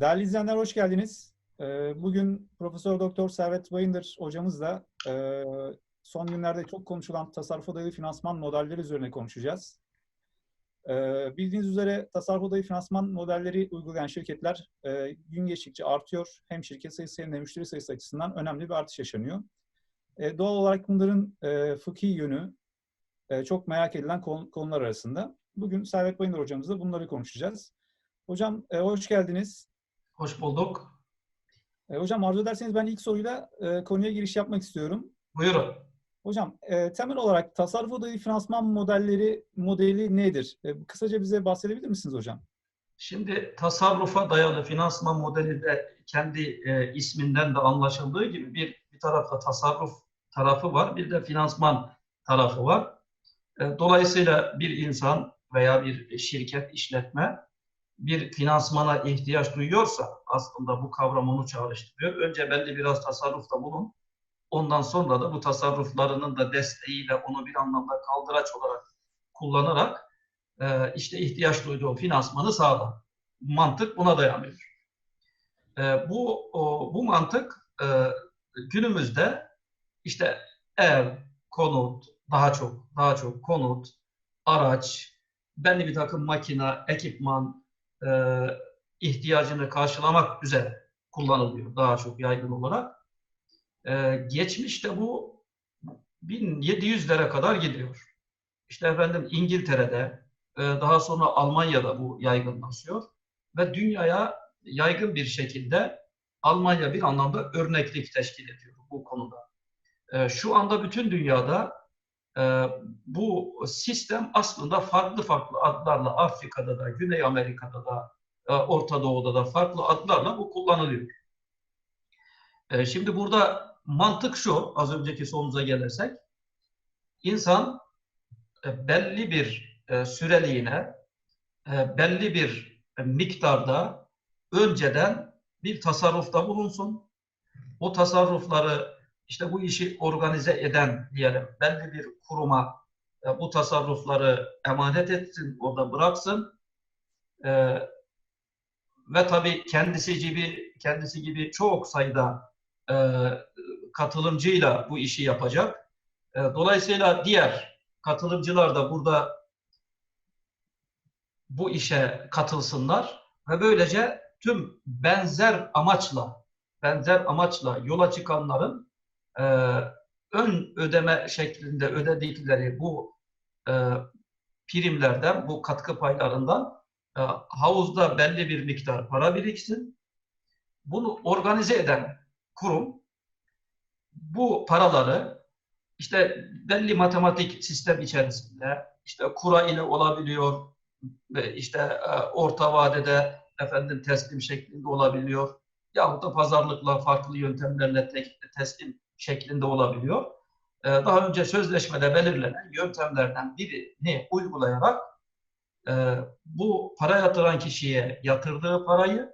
Değerli izleyenler hoş geldiniz. Ee, Bugün Profesör Doktor Servet Bayındır hocamızla e, son günlerde çok konuşulan tasarruf dayalı finansman modelleri üzerine konuşacağız. Ee, Bildiğiniz üzere tasarruf dayalı finansman modelleri uygulayan şirketler e, gün geçtikçe artıyor. Hem şirket sayısı hem de müşteri sayısı açısından önemli bir artış yaşanıyor. E, Doğal olarak bunların fıkhi yönü çok merak edilen konu- konular arasında. Bugün Servet Bayındır hocamızla bunları konuşacağız. Hocam hoş geldiniz. Hoş bulduk. E, hocam arzu ederseniz ben ilk soruyla e, konuya giriş yapmak istiyorum. Buyurun. Hocam e, temel olarak tasarruf odayı finansman modelleri modeli nedir? E, kısaca bize bahsedebilir misiniz hocam? Şimdi tasarrufa dayalı finansman modeli de kendi e, isminden de anlaşıldığı gibi bir bir tarafta tasarruf tarafı var, bir de finansman tarafı var. E, dolayısıyla bir insan veya bir şirket, işletme bir finansmana ihtiyaç duyuyorsa aslında bu kavram onu çağrıştırıyor. Önce belli biraz tasarrufta bulun. Ondan sonra da bu tasarruflarının da desteğiyle onu bir anlamda kaldıraç olarak kullanarak e, işte ihtiyaç duyduğu finansmanı sağla. Mantık buna dayanıyor. E, bu o, bu mantık e, günümüzde işte ev, konut, daha çok daha çok konut, araç, belli bir takım makina, ekipman e, ihtiyacını karşılamak üzere kullanılıyor daha çok yaygın olarak. E, geçmişte bu 1700'lere kadar gidiyor. İşte efendim İngiltere'de, e, daha sonra Almanya'da bu yaygınlaşıyor ve dünyaya yaygın bir şekilde Almanya bir anlamda örneklik teşkil ediyor bu konuda. E, Şu anda bütün dünyada bu sistem aslında farklı farklı adlarla Afrika'da da, Güney Amerika'da da, e, Orta Doğu'da da farklı adlarla bu kullanılıyor. E, Şimdi burada mantık şu, az önceki sorumuza gelirsek, insan e, belli bir e, süreliğine, belli bir miktarda önceden bir tasarrufta bulunsun. O tasarrufları işte bu işi organize eden diyelim belli bir kuruma e, bu tasarrufları emanet etsin, orada bıraksın. E, ve tabii kendisi gibi kendisi gibi çok sayıda e, katılımcıyla bu işi yapacak. E, dolayısıyla diğer katılımcılar da burada bu işe katılsınlar ve böylece tüm benzer amaçla benzer amaçla yola çıkanların e, ön ödeme şeklinde ödedikleri bu e, primlerden, bu katkı paylarından e, havuzda belli bir miktar para biriksin. Bunu organize eden kurum bu paraları işte belli matematik sistem içerisinde işte kura ile olabiliyor işte e, orta vadede efendim teslim şeklinde olabiliyor yahut da pazarlıkla farklı yöntemlerle teslim şeklinde olabiliyor. E, daha önce sözleşmede belirlenen yöntemlerden birini uygulayarak e, bu para yatıran kişiye yatırdığı parayı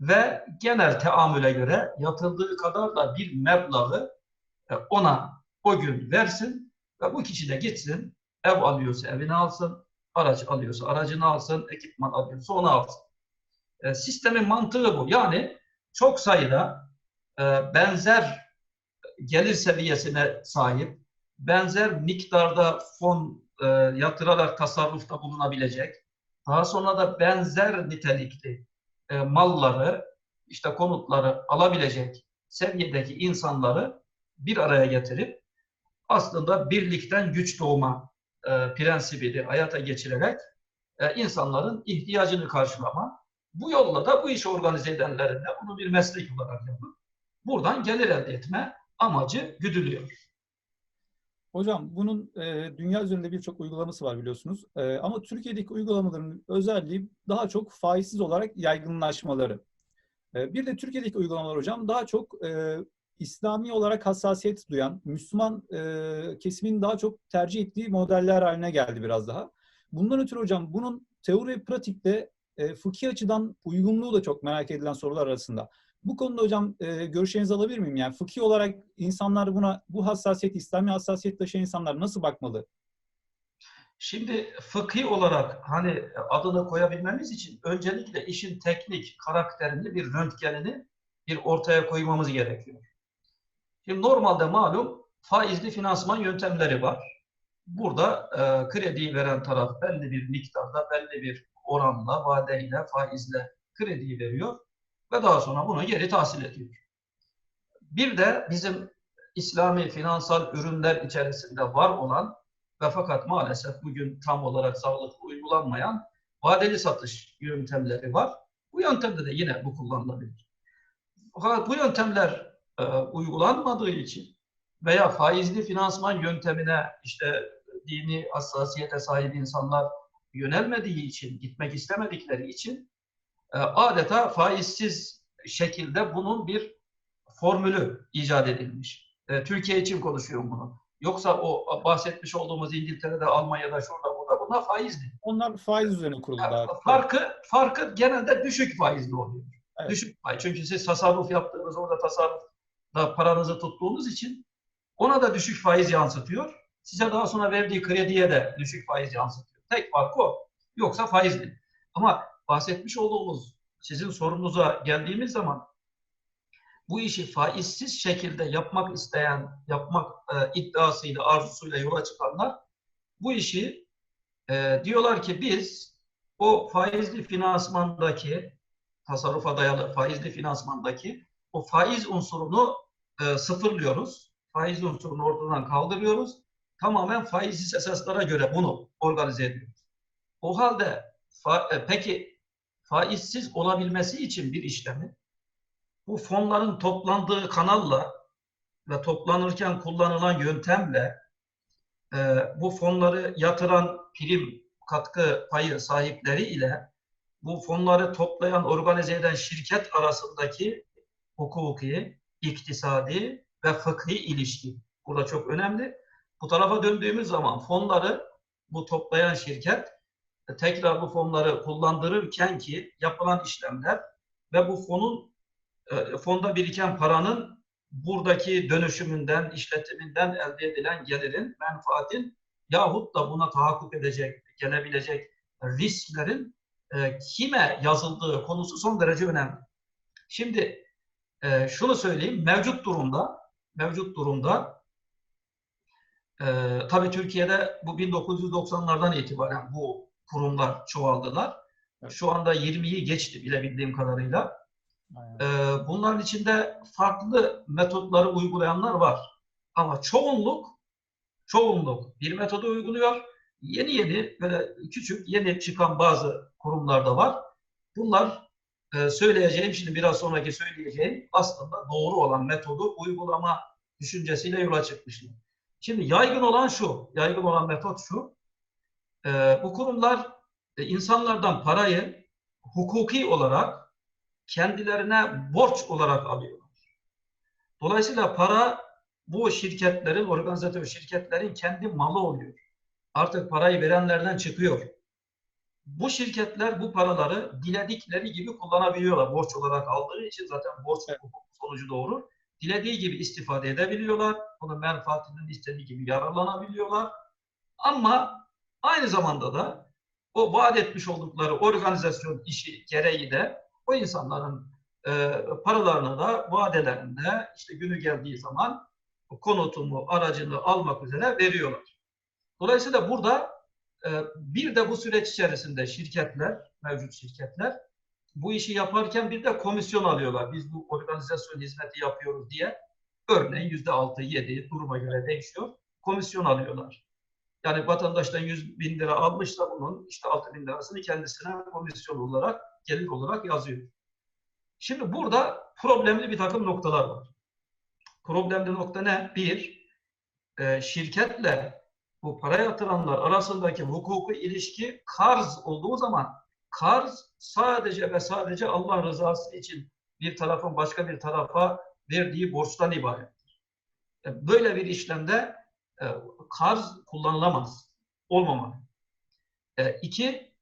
ve genel teamüle göre yatırdığı kadar da bir meblağı e, ona o gün versin ve bu kişi de gitsin ev alıyorsa evini alsın, araç alıyorsa aracını alsın, ekipman alıyorsa onu alsın. E, sistemin mantığı bu. Yani çok sayıda e, benzer gelir seviyesine sahip, benzer miktarda fon e, yatırarak tasarrufta bulunabilecek, daha sonra da benzer nitelikli e, malları, işte konutları alabilecek seviyedeki insanları bir araya getirip aslında birlikten güç doğma e, prensibini hayata geçirerek e, insanların ihtiyacını karşılama, bu yolla da bu işi organize edenlerin de bunu bir meslek olarak yapıp buradan gelir elde etme amacı güdülüyor. Hocam bunun e, dünya üzerinde birçok uygulaması var biliyorsunuz. E, ama Türkiye'deki uygulamaların özelliği daha çok faizsiz olarak yaygınlaşmaları. E, bir de Türkiye'deki uygulamalar hocam daha çok e, İslami olarak hassasiyet duyan, Müslüman e, kesimin daha çok tercih ettiği modeller haline geldi biraz daha. Bundan ötürü hocam bunun teori ve pratikte e, fıkhi açıdan uygunluğu da çok merak edilen sorular arasında. Bu konuda hocam e, görüşlerinizi alabilir miyim? Yani fıkhi olarak insanlar buna bu hassasiyet, İslami hassasiyet taşıyan insanlar nasıl bakmalı? Şimdi fıkhi olarak hani adını koyabilmemiz için öncelikle işin teknik karakterini bir röntgenini bir ortaya koymamız gerekiyor. Şimdi normalde malum faizli finansman yöntemleri var. Burada e, krediyi veren taraf belli bir miktarda, belli bir oranla, vadeyle, faizle krediyi veriyor ve daha sonra bunu geri tahsil ediyor. Bir de bizim İslami finansal ürünler içerisinde var olan ve fakat maalesef bugün tam olarak sağlıklı uygulanmayan vadeli satış yöntemleri var. Bu yöntemde de yine bu kullanılabilir. Fakat bu yöntemler e, uygulanmadığı için veya faizli finansman yöntemine işte dini hassasiyete sahip insanlar yönelmediği için, gitmek istemedikleri için adeta faizsiz şekilde bunun bir formülü icat edilmiş. E, Türkiye için konuşuyorum bunu. Yoksa o bahsetmiş olduğumuz İngiltere'de, Almanya'da, şurada, burada bunlar faizli. Onlar faiz üzerine kurulu. Yani daha. farkı, farkı genelde düşük faizli oluyor. Evet. Düşük faiz. Çünkü siz tasarruf yaptığınız, orada tasarrufta paranızı tuttuğunuz için ona da düşük faiz yansıtıyor. Size daha sonra verdiği krediye de düşük faiz yansıtıyor. Tek fark o. Yoksa faizli. Ama bahsetmiş olduğumuz sizin sorunuza geldiğimiz zaman bu işi faizsiz şekilde yapmak isteyen, yapmak e, iddiasıyla, arzusuyla yola çıkanlar bu işi e, diyorlar ki biz o faizli finansmandaki tasarrufa dayalı faizli finansmandaki o faiz unsurunu e, sıfırlıyoruz. Faiz unsurunu ortadan kaldırıyoruz. Tamamen faizsiz esaslara göre bunu organize ediyoruz. O halde fa, e, peki faizsiz olabilmesi için bir işlemi bu fonların toplandığı kanalla ve toplanırken kullanılan yöntemle e, bu fonları yatıran prim katkı payı sahipleri ile bu fonları toplayan, organize eden şirket arasındaki hukuki, iktisadi ve fıkhi ilişki. Burada çok önemli. Bu tarafa döndüğümüz zaman fonları bu toplayan şirket tekrar bu fonları kullandırırken ki yapılan işlemler ve bu fonun e, fonda biriken paranın buradaki dönüşümünden, işletiminden elde edilen gelirin, menfaatin yahut da buna tahakkuk edecek, gelebilecek risklerin e, kime yazıldığı konusu son derece önemli. Şimdi e, şunu söyleyeyim, mevcut durumda, mevcut durumda e, tabii Türkiye'de bu 1990'lardan itibaren bu kurumlar çoğaldılar. Evet. Şu anda 20'yi geçti bilebildiğim kadarıyla. Aynen. Ee, bunların içinde farklı metotları uygulayanlar var. Ama çoğunluk çoğunluk bir metodu uyguluyor. Yeni yeni böyle küçük yeni çıkan bazı kurumlar da var. Bunlar e, söyleyeceğim şimdi biraz sonraki söyleyeceğim aslında doğru olan metodu uygulama düşüncesiyle yola çıkmışlar. Şimdi yaygın olan şu, yaygın olan metot şu. E, bu kurumlar e, insanlardan parayı hukuki olarak kendilerine borç olarak alıyorlar. Dolayısıyla para bu şirketlerin, organizatör şirketlerin kendi malı oluyor. Artık parayı verenlerden çıkıyor. Bu şirketler bu paraları diledikleri gibi kullanabiliyorlar. Borç olarak aldığı için zaten borç sonucu doğurur. Dilediği gibi istifade edebiliyorlar. Onun menfaatinden istediği gibi yararlanabiliyorlar. Ama aynı zamanda da o vaat etmiş oldukları organizasyon işi gereği de o insanların e, paralarını da vadelerinde işte günü geldiği zaman konutumu, aracını almak üzere veriyorlar. Dolayısıyla burada e, bir de bu süreç içerisinde şirketler, mevcut şirketler bu işi yaparken bir de komisyon alıyorlar. Biz bu organizasyon hizmeti yapıyoruz diye. Örneğin yüzde altı, yedi duruma göre değişiyor. Komisyon alıyorlar. Yani vatandaştan 100 bin lira almışsa bunun işte 6 bin lirasını kendisine komisyon olarak, gelir olarak yazıyor. Şimdi burada problemli bir takım noktalar var. Problemli nokta ne? Bir, e, şirketle bu para yatıranlar arasındaki hukuki ilişki karz olduğu zaman karz sadece ve sadece Allah rızası için bir tarafın başka bir tarafa verdiği borçtan ibarettir. E, Böyle bir işlemde e, karz kullanılamaz. Olmamalı. E, iki,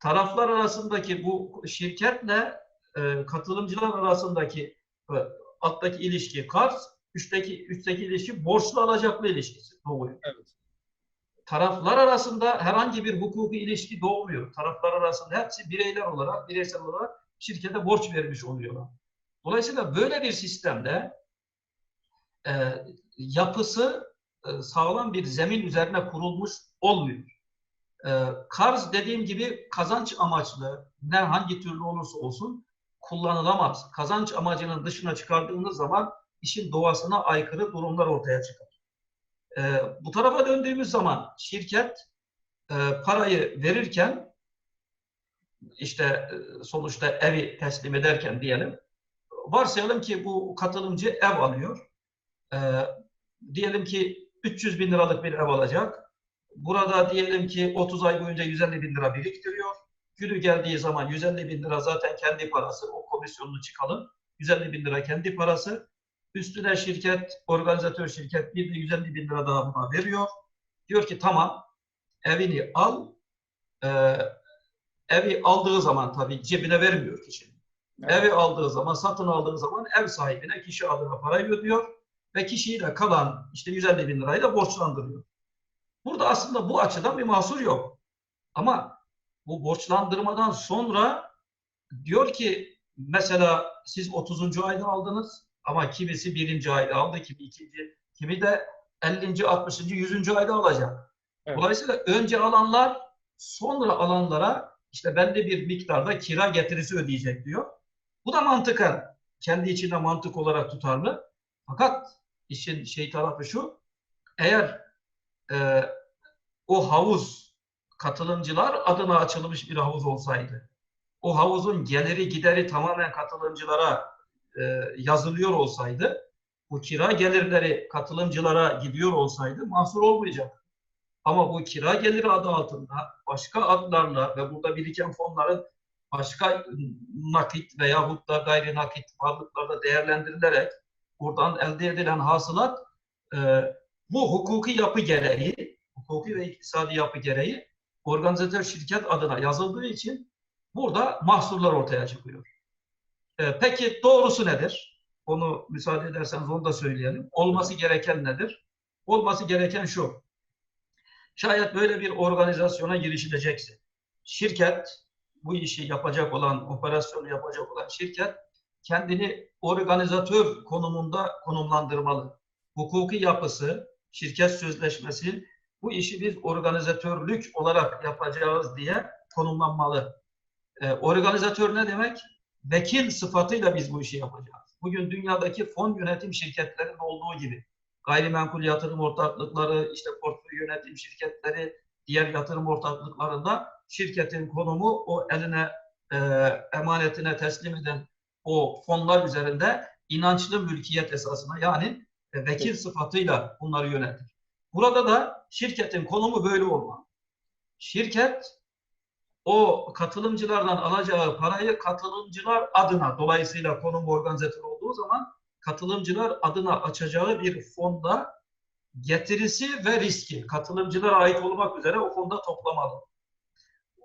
taraflar arasındaki bu şirketle e, katılımcılar arasındaki e, alttaki ilişki karz, üstteki üstteki ilişki borçlu alacaklı ilişkisi doğuyor. Evet. taraflar arasında herhangi bir hukuki ilişki doğmuyor. Taraflar arasında hepsi bireyler olarak, bireysel olarak şirkete borç vermiş oluyorlar. Dolayısıyla böyle bir sistemde e, yapısı sağlam bir zemin üzerine kurulmuş olmuyor. E, karz dediğim gibi kazanç amaçlı ne hangi türlü olursa olsun kullanılamaz. Kazanç amacının dışına çıkardığınız zaman işin doğasına aykırı durumlar ortaya çıkar. E, bu tarafa döndüğümüz zaman şirket e, parayı verirken işte e, sonuçta evi teslim ederken diyelim varsayalım ki bu katılımcı ev alıyor. E, diyelim ki 300 bin liralık bir ev alacak. Burada diyelim ki 30 ay boyunca 150 bin lira biriktiriyor. Günü geldiği zaman 150 bin lira zaten kendi parası. O komisyonunu çıkalım. 150 bin lira kendi parası. Üstüne şirket, organizatör şirket bir de 150 bin lira daha buna veriyor. Diyor ki tamam evini al. Ee, evi aldığı zaman tabii cebine vermiyor kişi. Evet. Evi aldığı zaman, satın aldığı zaman ev sahibine kişi adına parayı ödüyor ve kişiyi de kalan işte 150 bin lirayı da borçlandırıyor. Burada aslında bu açıdan bir mahsur yok. Ama bu borçlandırmadan sonra diyor ki mesela siz 30. ayda aldınız ama kimisi birinci ayda aldı, kimi ikinci, kimi de 50. 60. 100. ayda alacak. Evet. Dolayısıyla önce alanlar sonra alanlara işte belli bir miktarda kira getirisi ödeyecek diyor. Bu da mantıken kendi içinde mantık olarak tutarlı. Fakat işin şey tarafı şu. Eğer e, o havuz katılımcılar adına açılmış bir havuz olsaydı, o havuzun geliri gideri tamamen katılımcılara e, yazılıyor olsaydı, bu kira gelirleri katılımcılara gidiyor olsaydı mahsur olmayacak. Ama bu kira geliri adı altında başka adlarla ve burada biriken fonların başka nakit veya da gayri nakit varlıklarda değerlendirilerek buradan elde edilen hasılat e, bu hukuki yapı gereği, hukuki ve iktisadi yapı gereği organizatör şirket adına yazıldığı için burada mahsurlar ortaya çıkıyor. E, peki doğrusu nedir? Onu müsaade ederseniz onu da söyleyelim. Olması gereken nedir? Olması gereken şu. Şayet böyle bir organizasyona girişilecekse, şirket, bu işi yapacak olan, operasyonu yapacak olan şirket kendini organizatör konumunda konumlandırmalı. Hukuki yapısı, şirket sözleşmesi bu işi biz organizatörlük olarak yapacağız diye konumlanmalı. Ee, organizatör ne demek? Vekil sıfatıyla biz bu işi yapacağız. Bugün dünyadaki fon yönetim şirketlerinin olduğu gibi gayrimenkul yatırım ortaklıkları, işte portföy yönetim şirketleri, diğer yatırım ortaklıklarında şirketin konumu o eline e, emanetine teslim eden o fonlar üzerinde inançlı mülkiyet esasına yani e, vekil sıfatıyla bunları yönetir. Burada da şirketin konumu böyle olmalı. Şirket o katılımcılardan alacağı parayı katılımcılar adına dolayısıyla konum organizatör olduğu zaman katılımcılar adına açacağı bir fonda getirisi ve riski katılımcılara ait olmak üzere o fonda toplamalı.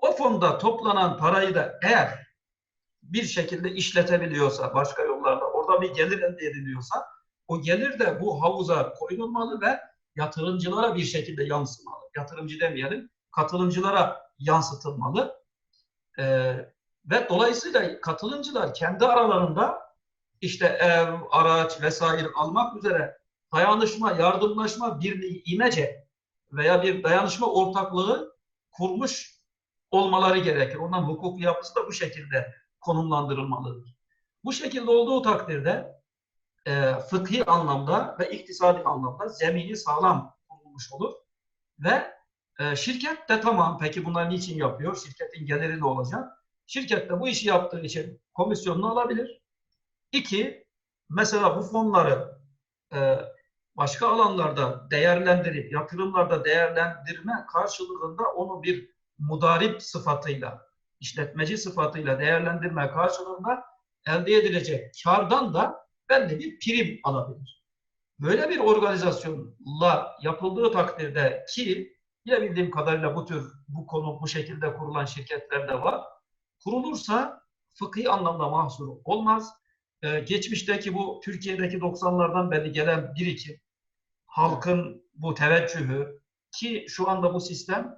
O fonda toplanan parayı da eğer bir şekilde işletebiliyorsa başka yollarla orada bir gelir elde ediliyorsa o gelir de bu havuza koyulmalı ve yatırımcılara bir şekilde yansımalı. Yatırımcı demeyelim, katılımcılara yansıtılmalı. Ee, ve dolayısıyla katılımcılar kendi aralarında işte ev, araç vesaire almak üzere dayanışma, yardımlaşma birliği imece veya bir dayanışma ortaklığı kurmuş olmaları gerekir. Ondan hukuk yapısı da bu şekilde konumlandırılmalıdır. Bu şekilde olduğu takdirde e, fıkhi anlamda ve iktisadi anlamda zemini sağlam kurulmuş olur. Ve e, şirket de tamam peki bunlar niçin yapıyor? Şirketin geliri ne olacak? Şirket de bu işi yaptığı için komisyonunu alabilir. İki, mesela bu fonları e, başka alanlarda değerlendirip, yatırımlarda değerlendirme karşılığında onu bir mudarip sıfatıyla, işletmeci sıfatıyla değerlendirme karşılığında elde edilecek kardan da belli bir prim alabilir. Böyle bir organizasyonla yapıldığı takdirde ki bilebildiğim kadarıyla bu tür bu konu bu şekilde kurulan şirketler de var. Kurulursa fıkhi anlamda mahsur olmaz. Ee, geçmişteki bu Türkiye'deki 90'lardan beri gelen birikim, halkın bu teveccühü, ki şu anda bu sistem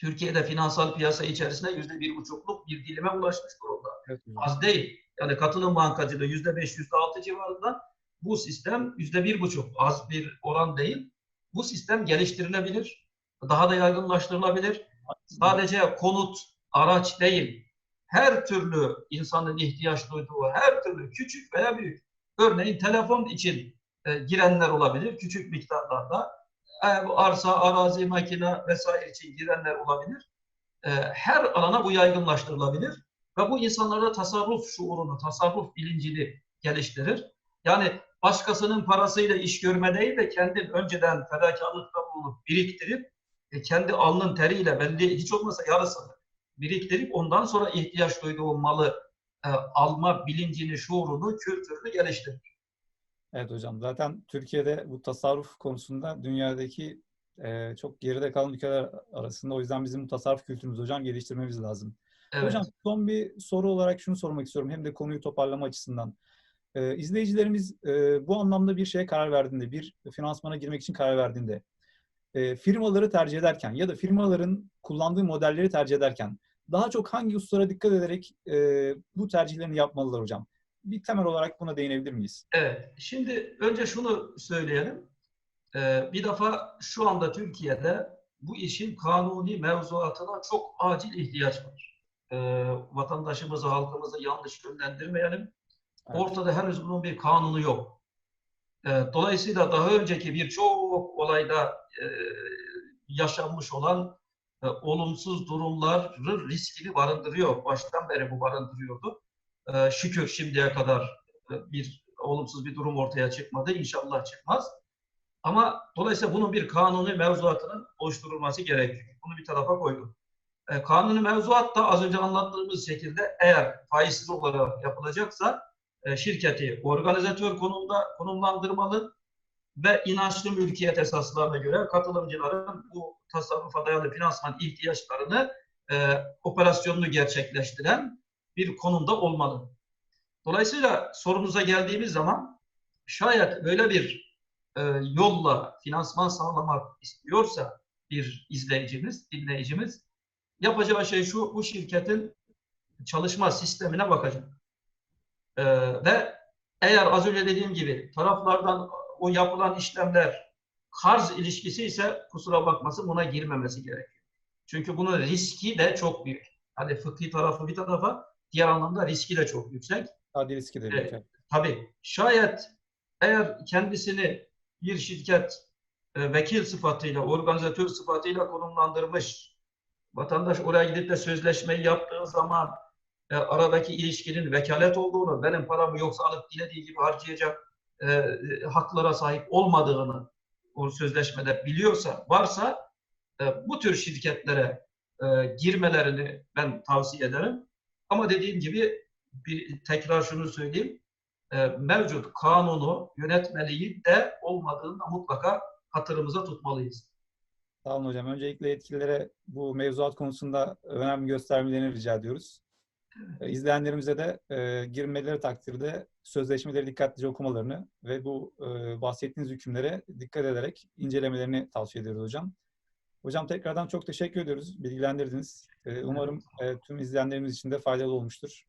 Türkiye'de finansal piyasa içerisinde yüzde bir buçukluk bir dilime ulaşmış durumda. Evet. Az değil. Yani katılım bankacılığı yüzde beş, yüzde altı civarında. Bu sistem yüzde bir buçuk. Az bir oran değil. Bu sistem geliştirilebilir. Daha da yaygınlaştırılabilir. Sadece konut, araç değil. Her türlü insanın ihtiyaç duyduğu, her türlü küçük veya büyük. Örneğin telefon için e, girenler olabilir küçük miktarlarda. Ev, arsa, arazi, makine vesaire için girenler olabilir. E, her alana bu yaygınlaştırılabilir ve bu insanlarda tasarruf şuurunu, tasarruf bilincini geliştirir. Yani başkasının parasıyla iş görme değil de kendin önceden fedakarlıkta bulunup biriktirip e, kendi alnın teriyle belli hiç olmasa yarısını biriktirip ondan sonra ihtiyaç duyduğu malı e, alma bilincini, şuurunu, kültürünü geliştirir. Evet hocam. Zaten Türkiye'de bu tasarruf konusunda dünyadaki e, çok geride kalan ülkeler arasında. O yüzden bizim tasarruf kültürümüzü hocam geliştirmemiz lazım. Evet. Hocam son bir soru olarak şunu sormak istiyorum. Hem de konuyu toparlama açısından. Ee, izleyicilerimiz e, bu anlamda bir şeye karar verdiğinde, bir finansmana girmek için karar verdiğinde, e, firmaları tercih ederken ya da firmaların kullandığı modelleri tercih ederken daha çok hangi hususlara dikkat ederek e, bu tercihlerini yapmalılar hocam? Bir temel olarak buna değinebilir miyiz? Evet. Şimdi önce şunu söyleyelim. Ee, bir defa şu anda Türkiye'de bu işin kanuni mevzuatına çok acil ihtiyaç var. Ee, vatandaşımızı, halkımızı yanlış yönlendirmeyelim. Evet. Ortada henüz bunun bir kanunu yok. Ee, dolayısıyla daha önceki birçok olayda e, yaşanmış olan e, olumsuz durumların riskini barındırıyor. Baştan beri bu barındırıyordu. Ee, şükür şimdiye kadar e, bir olumsuz bir durum ortaya çıkmadı. İnşallah çıkmaz. Ama dolayısıyla bunun bir kanuni mevzuatının oluşturulması gerekiyor. Bunu bir tarafa koydum. E, kanuni mevzuat da az önce anlattığımız şekilde eğer faizsiz olarak yapılacaksa e, şirketi organizatör konumda konumlandırmalı ve inançlı mülkiyet esaslarına göre katılımcıların bu tasarrufa dayalı finansman ihtiyaçlarını e, operasyonunu gerçekleştiren bir konumda olmalı. Dolayısıyla sorunuza geldiğimiz zaman şayet böyle bir e, yolla finansman sağlamak istiyorsa bir izleyicimiz, dinleyicimiz yapacağı şey şu, bu şirketin çalışma sistemine bakacak. E, ve eğer az önce dediğim gibi taraflardan o yapılan işlemler karz ilişkisi ise kusura bakmasın buna girmemesi gerekiyor. Çünkü bunun riski de çok büyük. Hani fıkhi tarafı bir tarafa, diğer anlamda riski de çok yüksek. Hadi riski de Evet. büyük. Tabii şayet eğer kendisini bir şirket e, vekil sıfatıyla, organizatör sıfatıyla konumlandırmış, vatandaş oraya gidip de sözleşmeyi yaptığı zaman e, aradaki ilişkinin vekalet olduğunu, benim paramı yoksa alıp dilediği gibi harcayacak e, e, haklara sahip olmadığını o sözleşmede biliyorsa, varsa e, bu tür şirketlere e, girmelerini ben tavsiye ederim. Ama dediğim gibi bir tekrar şunu söyleyeyim. E, mevcut kanunu, yönetmeliği de olmadığını mutlaka hatırımıza tutmalıyız. Sağ olun hocam. Öncelikle yetkililere bu mevzuat konusunda önem göstermelerini rica ediyoruz. E, İzleyenlerimize de e, girmeleri takdirde sözleşmeleri dikkatlice okumalarını ve bu e, bahsettiğiniz hükümlere dikkat ederek incelemelerini tavsiye ediyoruz hocam. Hocam tekrardan çok teşekkür ediyoruz. Bilgilendirdiniz. E, umarım e, tüm izleyenlerimiz için de faydalı olmuştur.